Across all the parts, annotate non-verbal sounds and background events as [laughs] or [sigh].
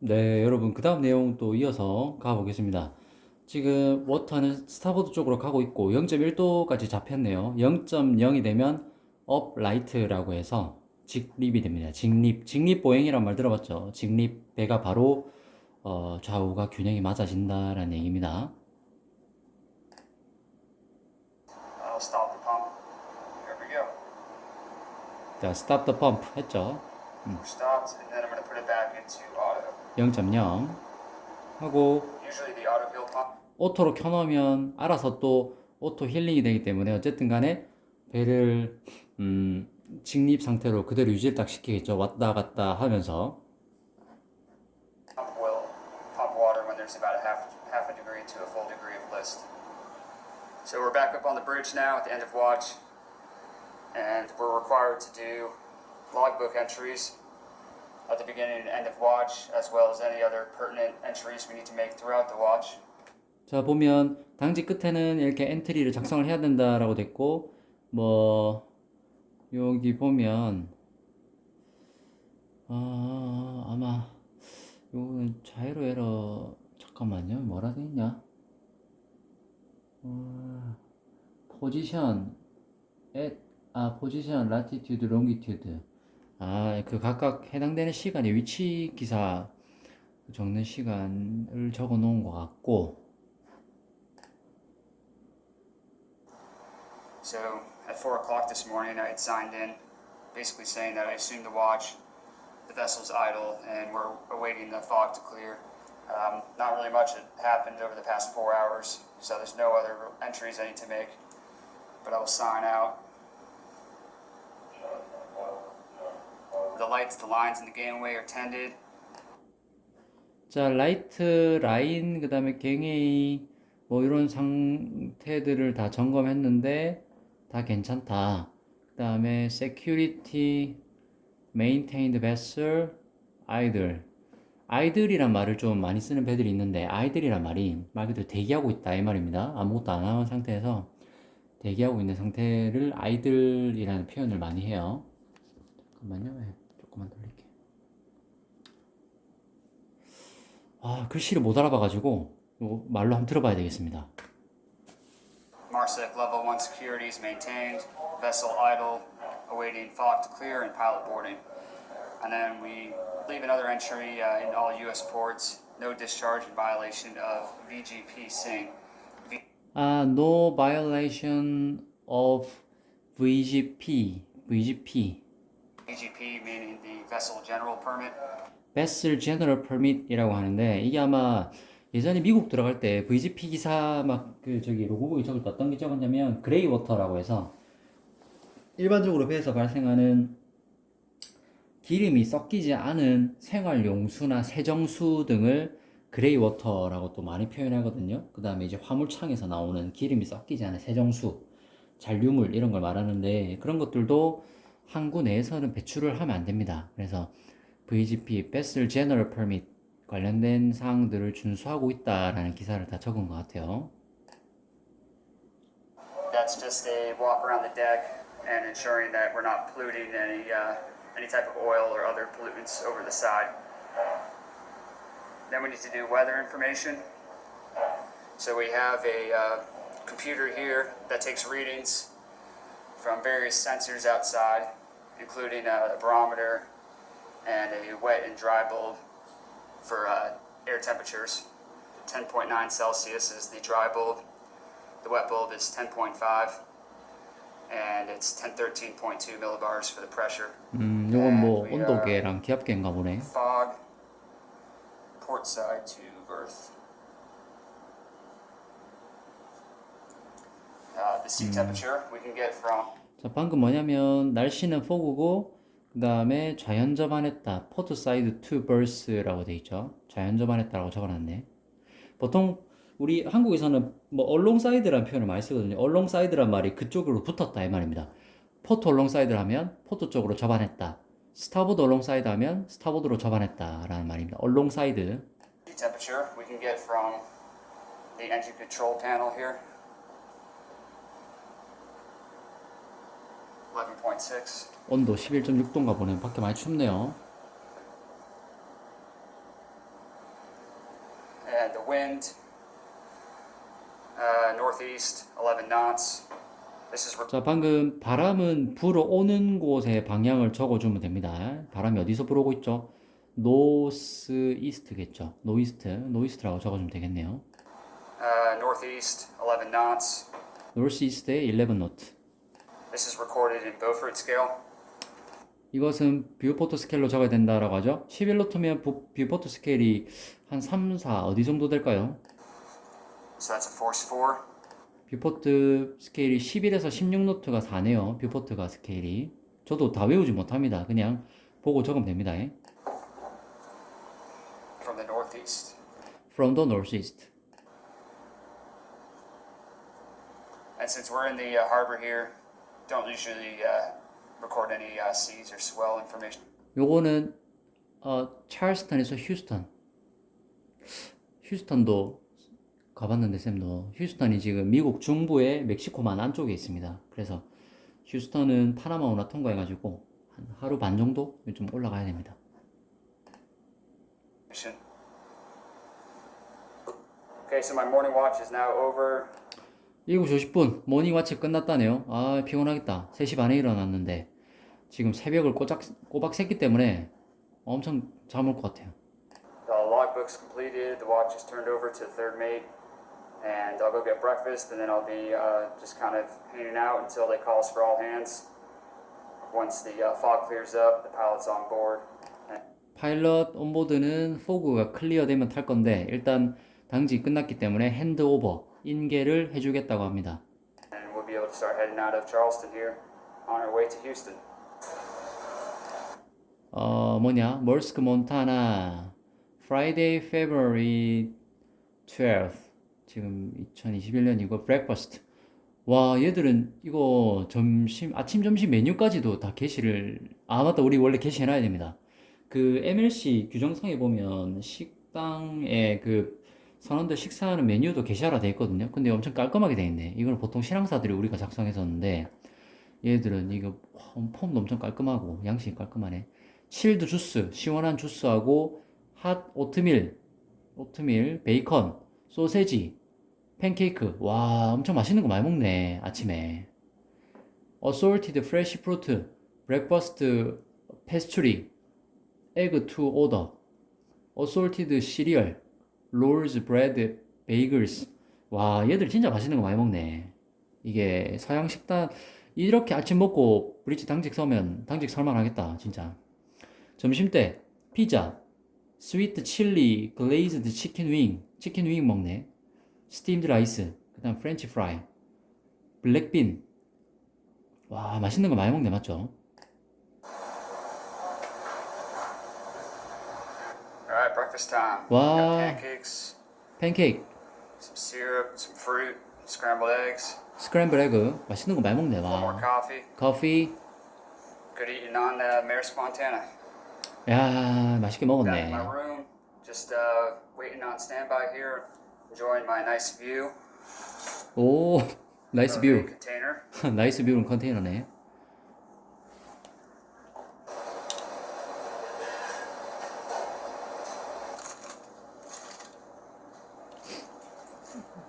네, 여러분, 그 다음 내용 또 이어서 가보겠습니다. 지금 워터는 스타보드 쪽으로 가고 있고 0.1도까지 잡혔네요. 0.0이 되면 업 라이트라고 해서 직립이 됩니다. 직립, 직립 보행이란 말 들어봤죠? 직립 배가 바로 어, 좌우가 균형이 맞아진다라는 얘기입니다. Go. 자, stop the pump 했죠? We're 0.0 하고 오토로 켜놓으면 알아서 또 오토 힐링이 되기 때문에 어쨌든 간에 배를 음, 직립 상태로 그대로 유지를 딱 시키겠죠. 왔다 갔다 하면서. So we're back up on the bridge now at the end of watch, and we're required to do logbook entries at the beginning and end of watch, as well as any other pertinent entries we need to make throughout the watch. 자 보면 당직 끝에는 이렇게 엔트리를 작성을 해야 된다라고 됐고 뭐 여기 보면 아 아마 요거는 자이로 에러 잠깐만요 뭐라 돼 있냐 어, 포지션 앳아 포지션 라티튜드 롱기튜드 아 그 각각 해당되는 시간의 위치 기사 적는 시간을 적어 놓은 것 같고 So at four o'clock this morning, I had signed in, basically saying that I assumed the watch, the vessel's idle, and we're awaiting the fog to clear. Um, not really much had happened over the past four hours, so there's no other entries I need to make. But I will sign out. The lights, the lines, and the gangway are tended. 자, 라이트, 라인, 그 다음에 갱에이, 뭐 이런 상태들을 다 점검했는데 다 괜찮다. 그 다음에 security, maintained vessel, idle. idle이란 말을 좀 많이 쓰는 배들이 있는데 idle이란 말이 말 그대로 대기하고 있다 이 말입니다. 아무것도 안 하는 상태에서 대기하고 있는 상태를 idle이라는 표현을 많이 해요. 잠깐만요. 네, 조금만 돌릴게요. 아, 글씨를 못 알아봐가지고 말로 한번 들어봐야 되겠습니다. Marsec level one security is maintained. Vessel idle, awaiting fog to clear and pilot boarding. And then we leave another entry uh, in all U.S. ports. No discharge in violation of VGP Sing. V- 아, no violation of VGP, VGP, VGP meaning the vessel general permit. Vessel General Permit이라고 하는데 이게 아마 예전에 미국 들어갈 때 VGP 기사 막 그 저기 로고북에 적을 때 어떤 게 적었냐면 그레이 워터라고 해서 일반적으로 배에서 발생하는 기름이 섞이지 않은 생활 용수나 세정수 등을 그레이 워터라고 또 많이 표현하거든요. 그 다음에 이제 화물창에서 나오는 기름이 섞이지 않은 세정수, 잔류물 이런 걸 말하는데 그런 것들도 항구 내에서는 배출을 하면 안 됩니다. 그래서 VGP, Vessel General Permit 관련된 사항들을 준수하고 있다라는 기사를 다 적은 것 같아요. That's just a walk around the deck and ensuring that we're not polluting any uh, any type of oil or other pollutants over the side. Then we need to do weather information. So we have a uh, computer here that takes readings from various sensors outside, including a barometer and a wet and dry bulb for uh, air temperatures. 10.9 Celsius is the dry bulb. The wet bulb is 10.5, and it's 1013.2 millibars for the pressure. 음, 요건 뭐 온도계랑 기압계인가 보네. Fog, port side to berth. Uh, the sea temperature we can get from 자, 방금 뭐냐면 날씨는 포구고 그 다음에 좌연접안했다. 포트 사이드 투 버스라고 돼 있죠. 좌연접안했다라고 적어놨네. 보통 우리 한국에서는 뭐 얼롱 사이드라는 표현을 많이 쓰거든요. 얼롱 사이드란 말이 그쪽으로 붙었다 이 말입니다. 포트 얼롱 사이드를 하면 포트 쪽으로 접안했다. 스타보드 얼롱 사이드 하면 스타보드로 접안했다라는 말입니다. 얼롱 사이드. sea temperature we can get from the engine control panel here. 온도 11.6도인가 보네. 밖에 많이 춥네요. wind, uh, northeast, 11 knots. This is 자, 방금 바람은 불어오는 곳의 방향을 적어 주면 됩니다. 바람이 어디서 불어오고 있죠? 노스 이스트겠죠. 노이스트, 노이스트라고 적어 주면 되겠네요. uh, northeast, 11 knots. 노스 이스트의 11 노트. This is recorded in Beaufort scale. 이것은 뷰포트 스케일로 적어야 된다라고 하죠. 11노트면 뷰포트 스케일이 한 3, 4 어디 정도 될까요? So that's a force 4. 뷰포트 스케일이 11에서 16노트가 4네요. 뷰포트가 스케일이. 저도 다 외우지 못합니다. 그냥 보고 적으면 됩니다. from the northeast. From the northeast. And since we're in the uh, harbor here, don't usually uh, record any uh, seas or swell information. 요거는 어, 찰스턴에서 휴스턴. 휴스턴도 가봤는데 쌤도 휴스턴이 지금 미국 중부의 멕시코만 안쪽에 있습니다. 그래서 휴스턴은 파나마 운하 통과해가지고 한 하루 반 정도 좀 올라가야 됩니다. Okay, so my morning watch is now over. 7시 50분 모닝 와치 끝났다네요. 아 피곤하겠다. 3시 반에 일어났는데 지금 새벽을 꼬박, 꼬박 샜기 때문에 엄청 잠올 것 같아요. The logbook's completed. The watch is turned over to the third mate, and I'll go get breakfast, and then I'll be uh, just kind of hanging out until they call us for all hands. Once the uh, fog clears up, the pilot's on board. 파일럿 온보드는 포그가 클리어되면 탈 건데 일단 당직 끝났기 때문에 핸드오버 인계를 해주겠다고 합니다. 어 뭐냐 멀스크 몬타나 Friday, February 12th 지금 2021년이고 브렉퍼스트 와 얘들은 이거 점심 아침 점심 메뉴까지도 다 게시를 아 맞다 우리 원래 게시해놔야 됩니다 그 MLC 규정상에 보면 식당에 그 선원들 식사하는 메뉴도 게시하라 돼 있거든요. 근데 엄청 깔끔하게 돼 있네. 이거는 보통 신앙사들이 우리가 작성했었는데 얘들은 이거 와, 폼도 엄청 깔끔하고 양식이 깔끔하네. 칠드 주스, 시원한 주스하고 핫 오트밀, 오트밀, 베이컨, 소세지, 팬케이크. 와, 엄청 맛있는 거 많이 먹네, 아침에. assorted fresh fruit, breakfast rolls, bread, bagels. 와, 얘들 진짜 맛있는 거 많이 먹네. 이게 서양 식당, 이렇게 아침 먹고 브릿지 당직 서면 당직 설만하겠다, 진짜. 점심때 피자, 스위트 칠리 글레이즈드 치킨 윙, 치킨 윙 먹네. 스팀드 라이스, 그 다음 프렌치 프라이, 블랙빈. 와 맛있는 거 많이 먹네 맞죠? breakfast time. Wow. Got pancakes, 팬케이크, some syrup, some fruit, scrambled eggs, 스크램블 에그 맛있는 거 많이 먹네 a little more 와. coffee. 커피, Good eating on uh, Maersk, Montana. 야 맛있게 Back in 먹었네. my room, just uh, waiting on standby here, enjoying my nice view. 오 [laughs] 나이스 of the 뷰, container. [laughs] 나이스 뷰는 컨테이너네.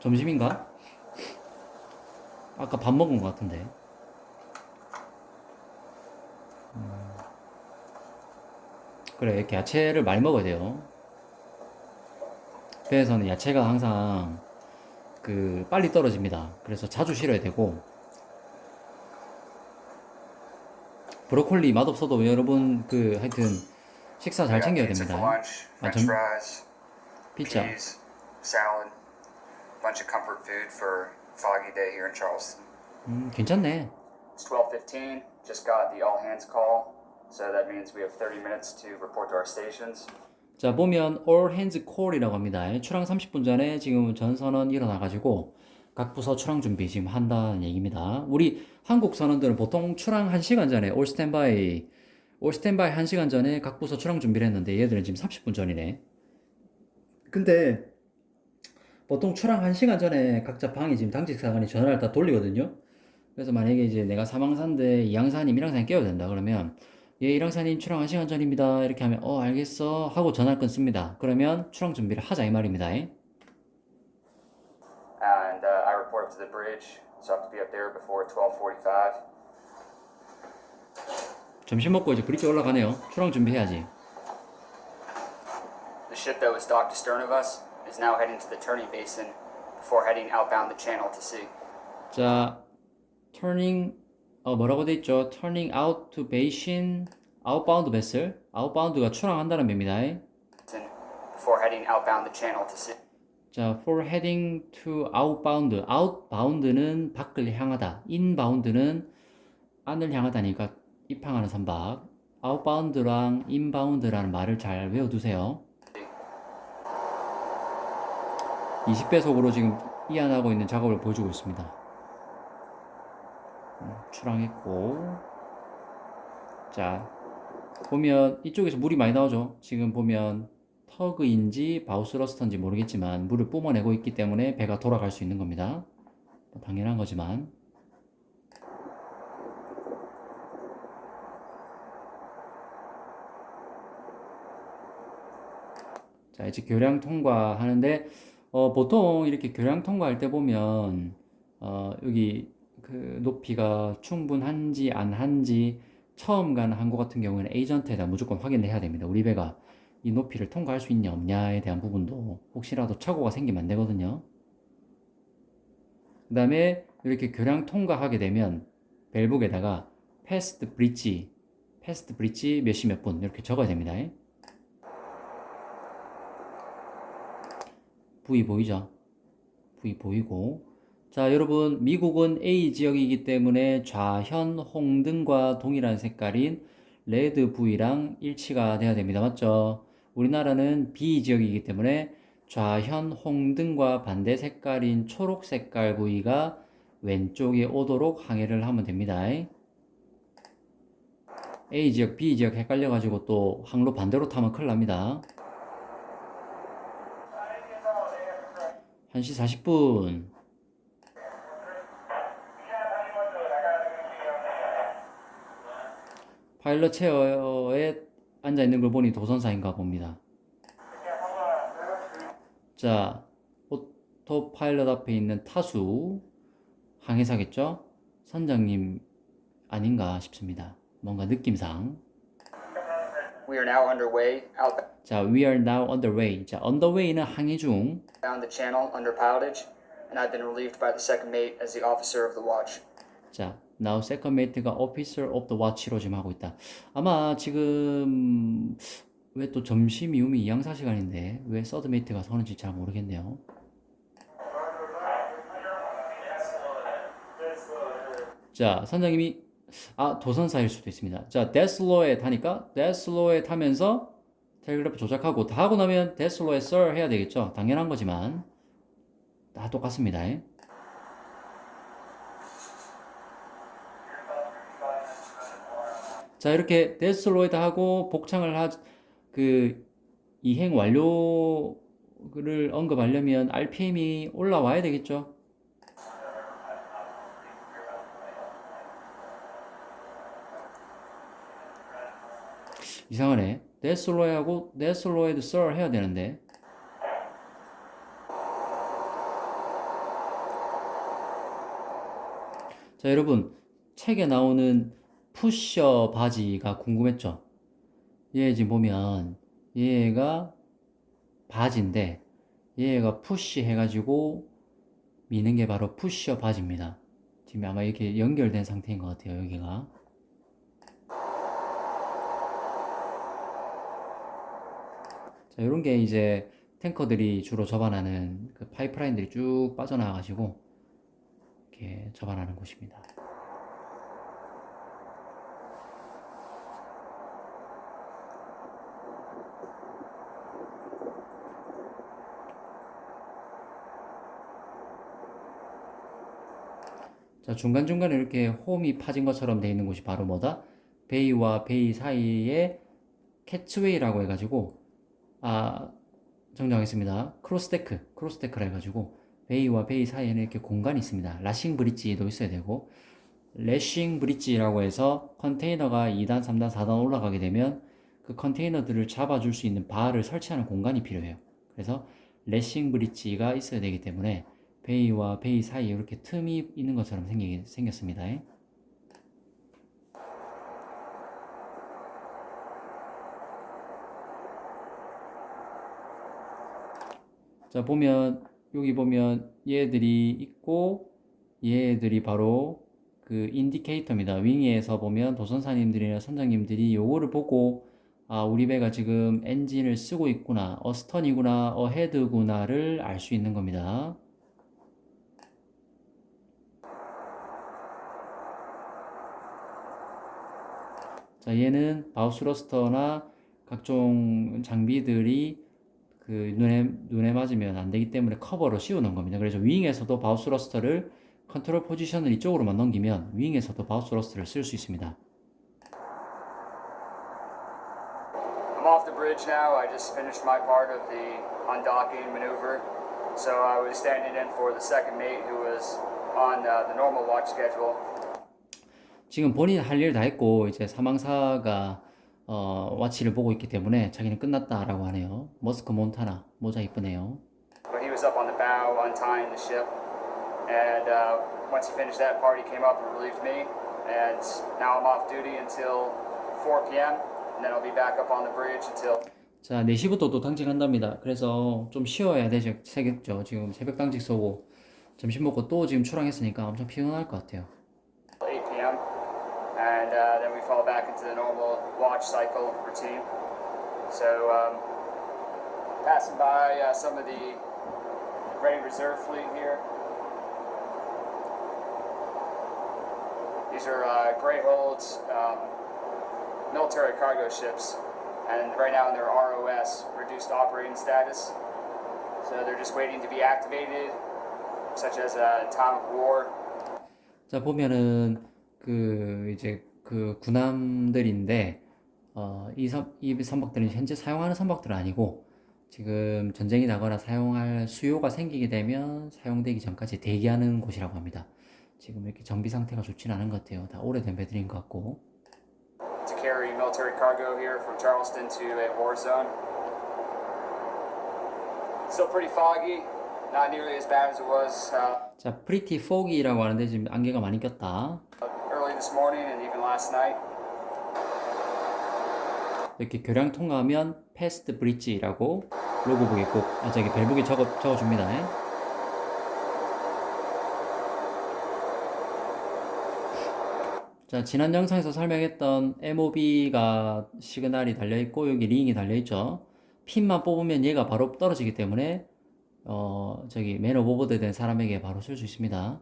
점심인가? 아까 밥 먹은 것 같은데. 음. 그래, 이렇게 야채를 많이 먹어야 돼요. 배에서는 야채가 항상 그 빨리 떨어집니다. 그래서 자주 실어야 되고 브로콜리 맛없어도 여러분 그 하여튼 식사 잘 챙겨야 됩니다. 아, 점- 피자. Bunch of comfort food for foggy day here in Charleston. 음, 괜찮네. It's 12:15. Just got the all hands call, so that means we have 30 minutes to report to our stations. 자 보면 all hands call이라고 합니다. 출항 30분 전에 지금 전선은 일어나가지고 각 부서 출항 준비 지금 한다는 얘기입니다. 우리 한국 선원들은 보통 출항 1시간 전에 all standby all standby 1시간 전에 각 부서 출항 준비를 했는데 얘들은 지금 30분 전이네. 근데 보통 출항 1시간 전에 각자 방에 지금 당직사관이 전화를 다 돌리거든요. 그래서 만약에 이제 내가 사망사인데 이양사님, 일양사님 깨워야 된다 그러면 예, 일양사님 출항 1시간 전입니다. 이렇게 하면 어 알겠어 하고 전화를 끊습니다. 그러면 출항 준비를 하자 이 말입니다. up to the bridge, so I have to be up there before 12:45. 점심 먹고 이제 브릿지 올라가네요. 출항 준비해야지. The ship that was docked astern of us is now heading to the turning basin before heading outbound the channel to sea. 자, turning 어 뭐라고 돼 있죠? turning out to basin outbound vessel. outbound가 출항한다는 의미입니다. Before heading outbound the channel to sea. 자, for heading to outbound. outbound는 밖을 향하다. inbound는 안을 향하다니까 입항하는 선박. outbound랑 inbound라는 말을 잘 외워 두세요. 20배속으로 지금 이안하고 있는 작업을 보여주고 있습니다. 음, 출항했고, 자, 보면 이쪽에서 물이 많이 나오죠. 지금 보면 터그인지 바우스러스터인지 모르겠지만 물을 뿜어내고 있기 때문에 배가 돌아갈 수 있는 겁니다. 뭐 당연한 거지만. 자, 이제 교량 통과하는데, 어, 보통 이렇게 교량 통과할 때 보면, 어, 여기 그 높이가 충분한지 안 한지 처음 가는 항구 같은 경우에는 에이전트에다 무조건 확인을 해야 됩니다. 우리 배가 이 높이를 통과할 수 있냐 없냐에 대한 부분도 혹시라도 착오가 생기면 안 되거든요. 그 다음에 이렇게 교량 통과하게 되면 벨북에다가 패스트 브릿지, 패스트 브릿지 몇시 몇 분 이렇게 적어야 됩니다. V 보이죠? V 보이고 자 여러분 미국은 A 지역이기 때문에 좌현 홍등과 동일한 색깔인 레드 V랑 일치가 돼야 됩니다. 맞죠? 우리나라는 B 지역이기 때문에 좌현 홍등과 반대 색깔인 초록 색깔 V가 왼쪽에 오도록 항해를 하면 됩니다. A 지역, B 지역 헷갈려가지고 또 항로 반대로 타면 큰일 납니다. 1시 40분. 파일럿 체어에 앉아 있는 걸 보니 도선사인가 봅니다. 자, 오토 파일럿 앞에 있는 타수 항해사겠죠? 선장님 아닌가 싶습니다. 뭔가 느낌상. We are now underway outbound 자, we are now on the way. 자, on the way는 항해 중. the channel under pilotage, and I've been relieved by the second mate as the officer of the watch. 자, now second mate가 officer of the watch로 지금 하고 있다. 아마 지금 왜 또 점심 이후이 이양사 시간인데 왜 서드 메이트가 서는지 잘 모르겠네요. 자, 선장님이 아 도선사일 수도 있습니다. 자, 데슬로에 타니까 데슬로에 타면서 텔그래프 조작하고 다 하고 나면 데슬로에 sir 해야 되겠죠. 당연한 거지만 다 똑같습니다. 자 이렇게 데스로이드 하고 복창을 하 그 이행 완료를 언급하려면 RPM이 올라와야 되겠죠. 이상하네. 데스로이하고 데스로이드 썰 해야 되는데. 자 여러분 책에 나오는 푸셔 바지가 궁금했죠? 얘 지금 보면 얘가 바지인데 얘가 푸시 해가지고 미는 게 바로 푸셔 바지입니다. 지금 아마 이렇게 연결된 상태인 것 같아요, 여기가. 자, 이런 게 이제 탱커들이 주로 접안하는 그 파이프라인들이 쭉 빠져나와가지고 이렇게 접안하는 곳입니다. 자, 중간중간에 이렇게 홈이 파진 것처럼 되어 있는 곳이 바로 뭐다? 베이와 베이 사이에 캐치웨이라고 해가지고, 아, 정정하겠습니다. 크로스데크, 크로스데크라 해가지고, 베이와 베이 사이에는 이렇게 공간이 있습니다. 라싱 브릿지도 있어야 되고, 레싱 브릿지라고 해서 컨테이너가 2단, 3단, 4단 올라가게 되면 그 컨테이너들을 잡아줄 수 있는 바를 설치하는 공간이 필요해요. 그래서 레싱 브릿지가 있어야 되기 때문에 베이와 베이 사이에 이렇게 틈이 있는 것처럼 생기, 생겼습니다. 자, 보면, 여기 보면 얘들이 있고, 얘들이 바로 그 인디케이터입니다. 윙에서 보면 도선사님들이나 선장님들이 요거를 보고, 아, 우리 배가 지금 엔진을 쓰고 있구나, 어 스턴이구나, 어 헤드구나를 알 수 있는 겁니다. 자, 얘는 바우스러스터나 각종 장비들이 그 눈에 눈에 맞으면 안 되기 때문에 커버로 씌우는 겁니다. 그래서 윙에서도 바우스 러스터를 컨트롤 포지션을 이쪽으로만 넘기면 윙에서도 바우스 러스터를 쓸 수 있습니다. I'm off the bridge now. I just finished my part of the undocking maneuver. So I was standing in for the second mate who was on uh, the normal watch schedule. 지금 본인 할 일 다 했고 이제 사망사가 어, 와치를 보고 있기 때문에 자기는 끝났다라고 하네요. 머스크 몬타나 모자 이쁘네요. He was up on the bow untying the ship. And uh, once he finished that part, he came up and relieved me. And now I'm off duty until 4 p.m. And then I'll be back up on the bridge until 자, 4시부터 또 당직한답니다. 그래서 좀 쉬어야 되죠. 새겠죠. 지금 새벽 당직 쏘고 점심 먹고 또 지금 출항했으니까 엄청 피곤할 것 같아요. 8 p.m. And uh, then we fall back into the normal watch cycle routine. So, um, passing by uh, some of the ready reserve fleet here. These are uh, Greyholds, um, military cargo ships, and right now in their ROS, reduced operating status. So they're just waiting to be activated, such as uh, in time of war. 자, 보면은 그 이제 그 군함들인데 어, 이, 선, 이 선박들은 현재 사용하는 선박들은 아니고 지금 전쟁이 나거나 사용할 수요가 생기게 되면 사용되기 전까지 대기하는 곳이라고 합니다. 지금 이렇게 정비 상태가 좋지는 않은 것 같아요. 다 오래된 배들인 것 같고. to carry military cargo here from Charleston to a war zone. Still pretty foggy, not nearly as bad as it was uh, 자, pretty foggy라고 하는데 지금 안개가 많이 꼈다. early this morning and even last night. 이렇게 교량 통과하면 past bridge라고 로고북에 꼭 아, 저기 벨북에 적어 적어줍니다. 자, 지난 영상에서 설명했던 MOB가 시그널이 달려있고, 여기 링이 달려있죠. 핀만 뽑으면 얘가 바로 떨어지기 때문에, 어, 저기, 맨 오버보드 된 사람에게 바로 쓸 수 있습니다.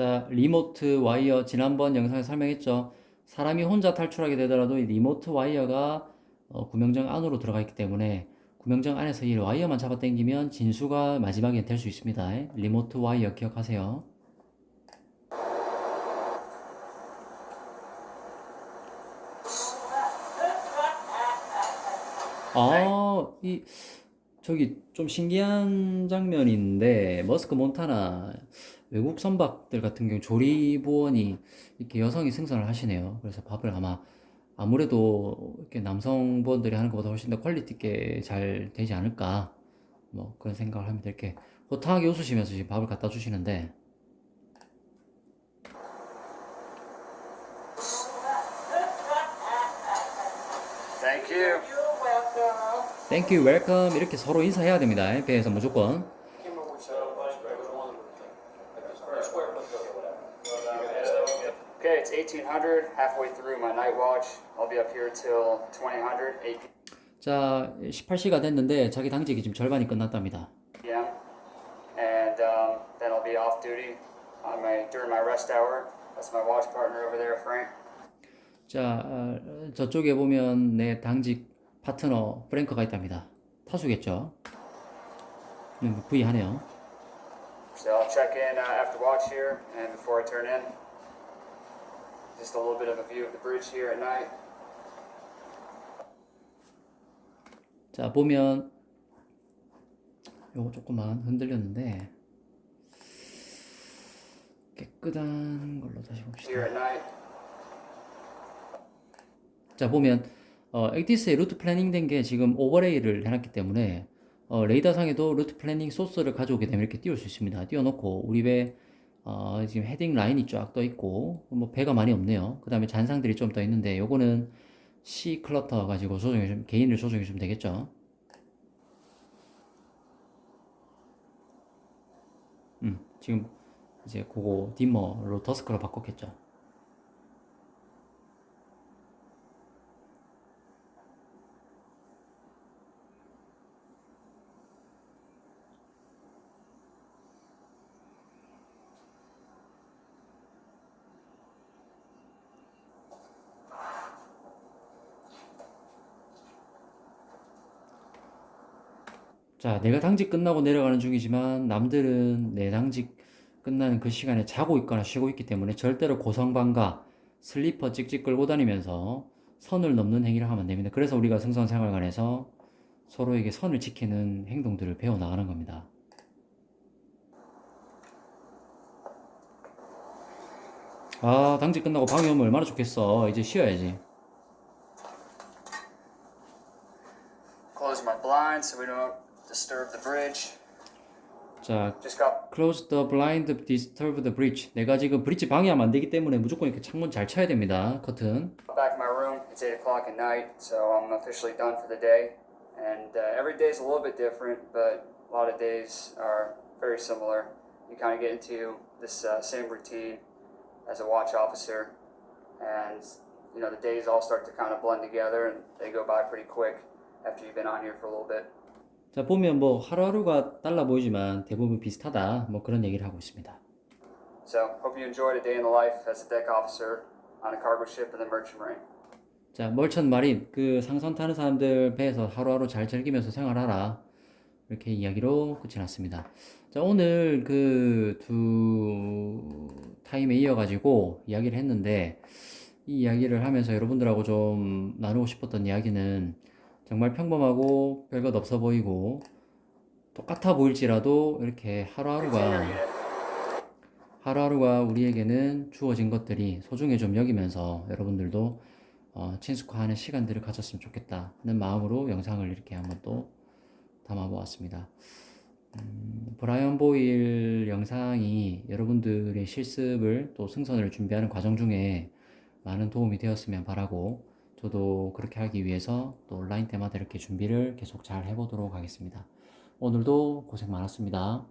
자, 리모트 와이어 지난번 영상에 설명했죠. 사람이 혼자 탈출하게 되더라도 이 리모트 와이어가 어, 구명정 안으로 들어가 있기 때문에 구명정 안에서 이 와이어만 잡아 당기면 진수가 마지막에 될 수 있습니다. 리모트 와이어 기억하세요. 아, 이 저기 좀 신기한 장면인데 머스크 몬타나 외국 선박들 같은 경우 조리부원이 이렇게 여성이 승선을 하시네요. 그래서 밥을 아마 아무래도 이렇게 남성부원들이 하는 것보다 훨씬 더 퀄리티 있게 잘 되지 않을까 뭐 그런 생각을 하면서 이렇게 호탕하게 웃으시면서 지금 밥을 갖다 주시는데 you, welcome 이렇게 서로 인사해야 됩니다. 배에서 무조건. Okay, it's 1800, halfway through my night watch. I'll be up here till 2000, 8 자, 18시가 됐는데 자기 당직이 지금 절반이 끝났답니다. p.m. And um, then I'll be off duty on my during my rest hour. That's my watch partner over there, Frank. 자, 어, 저쪽에 보면 내 당직 파트너 프랭크가 있답니다. 타수겠죠? 음, V 하네요. So I'll check in uh, after watch here and before I turn in. Just a little bit of a view of the bridge here at night. 자, 보면 요거 조금만 흔들렸는데 깨끗한 걸로 다시 봅시다. 자 보면 어, 액티스에 루트 플래닝 된 게 지금 오버레이를 해놨기 때문에 어, 레이더상에도 루트 플래닝 소스를 가져오게 되면 이렇게 띄울 수 있습니다. 띄워놓고 우리 배 어, 지금 헤딩 라인이 쫙 떠 있고 뭐 배가 많이 없네요. 그 다음에 잔상들이 좀 떠 있는데 요거는 C 클러터 가지고 조정해 주면 개인을 조정해 주면 되겠죠. 음 지금 이제 그거 디머로 더스크로 바꿨겠죠. 자, 내가 당직 끝나고 내려가는 중이지만 남들은 내 당직 끝나는 그 시간에 자고 있거나 쉬고 있기 때문에 절대로 고성방가 슬리퍼 찍찍 끌고 다니면서 선을 넘는 행위를 하면 안 됩니다. 그래서 우리가 승선 생활관에서 서로에게 선을 지키는 행동들을 배워 나가는 겁니다. 아, 당직 끝나고 방에 오면 얼마나 좋겠어. 이제 쉬어야지. closing my blinds so we don't disturb the bridge. 자, Just got Close the blind, disturb the bridge. 내가 지금 브릿지 방해하면 안 되기 때문에 무조건 이렇게 창문 잘 쳐야 됩니다. 커튼. back in my room. It's 8 o'clock at night, so I'm officially done for the day. And uh, every day is a little bit different, but a lot of days are very similar. You kind of get into this uh, same routine as a watch officer, and you know the days all start to kind of blend together, and they go by pretty quick after you've been on here for a little bit. 자, 보면 뭐 하루하루가 달라 보이지만 대부분 비슷하다. 뭐 그런 얘기를 하고 있습니다. So hope you enjoyed a day in the life as a deck officer on a cargo ship in the Merchant Marine. 자, 멀천 마린 그 상선 타는 사람들 배에서 하루하루 잘 즐기면서 생활하라. 이렇게 이야기로 끝이 났습니다. 자, 오늘 그 두 타임에 이어가지고 이야기를 했는데 이 이야기를 하면서 여러분들하고 좀 나누고 싶었던 이야기는 정말 평범하고 별것 없어 보이고 똑같아 보일지라도 이렇게 하루하루가 하루하루가 우리에게는 주어진 것들이 소중해 좀 여기면서 여러분들도 어, 친숙화하는 시간들을 가졌으면 좋겠다는 마음으로 영상을 이렇게 한번 또 담아보았습니다. 음, 브라이언 보일 영상이 여러분들의 실습을 또 승선을 준비하는 과정 중에 많은 도움이 되었으면 바라고 저도 그렇게 하기 위해서 또 온라인 때마다 이렇게 준비를 계속 잘 해보도록 하겠습니다. 오늘도 고생 많았습니다.